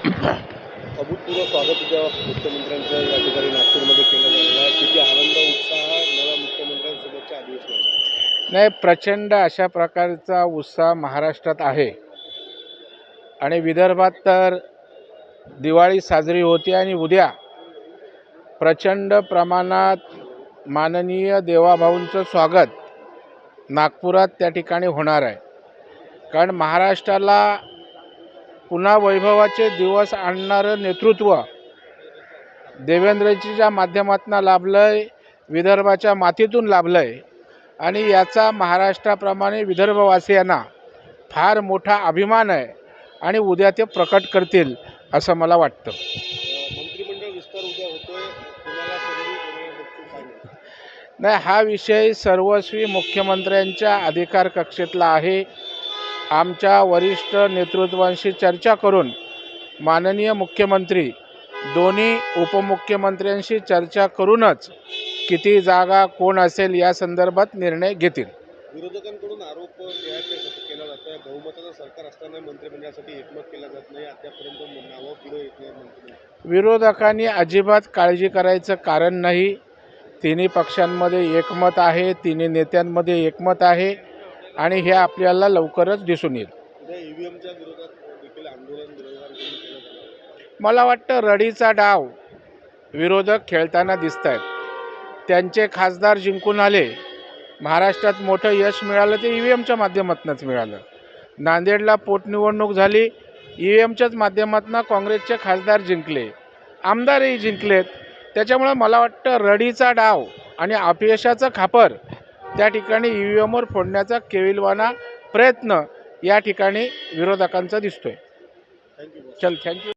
अभूतपूर्व स्वागत उद्या मुख्यमंत्र्यांचं या ठिकाणी नागपूरमध्ये केलं झालेलं आहे. किती आनंद उत्साह नव्या मुख्यमंत्र्यांसोबतच्या अधिवेशनाचा. नाही प्रचंड अशा प्रकारचा उत्साह महाराष्ट्रात आहे. आणि विदर्भात तर दिवाळी साजरी होती आणि उद्या प्रचंड प्रमाणात माननीय देवाभाऊंचं स्वागत नागपुरात त्या ठिकाणी होणार आहे. कारण महाराष्ट्राला पुन्हा वैभवाचे दिवस आणणारं नेतृत्व देवेंद्रजीच्या माध्यमातून लाभलं आहे विदर्भाच्या मातीतून लाभलं आहे आणि याचा महाराष्ट्राप्रमाणे विदर्भवासियांना फार मोठा अभिमान आहे आणि उद्या ते प्रकट करतील असं मला वाटतं? नाही हा विषय सर्वस्वी मुख्यमंत्र्यांच्या अधिकार कक्षेतला आहे. आमच्या वरिष्ठ नेतृत्वांशी चर्चा करून माननीय मुख्यमंत्री दोन्ही उपमुख्यमंत्र्यांशी चर्चा करूनच किती जागा कोण असेल या संदर्भात निर्णय घेतील. विरोधकांकडून आरोप केला जात आहे. बहुमताचं सरकार असताना मंत्रिमंडळासाठी एकमत केलं जात नाही. अद्यापर्यंत नावं पुढे येत नाही विरोधकांनी अजिबात काळजी करायचं कारण नाही. तिन्ही पक्षांमध्ये एकमत आहे तिन्ही नेत्यांमध्ये एकमत आहे. आणि हे आपल्याला लवकरच दिसून येईल. मला वाटतं रडीचा डाव विरोधक खेळताना दिसत आहेत त्यांचे खासदार जिंकून आले. महाराष्ट्रात मोठं यश मिळालं ते ई व्ही एमच्या माध्यमातूनच मिळालं. नांदेडला पोटनिवडणूक झाली. ई व्ही एमच्याच माध्यमातून काँग्रेसचे खासदार जिंकले. आमदारही जिंकलेत. त्याच्यामुळं मला वाटतं रडीचा डाव आणि अपयशाचं खापर त्या ठिकाणी ई व्ही एमवर फोडण्याचा केविलवाना प्रयत्न या ठिकाणी विरोधकांचा दिसतोय. चल थँक्यू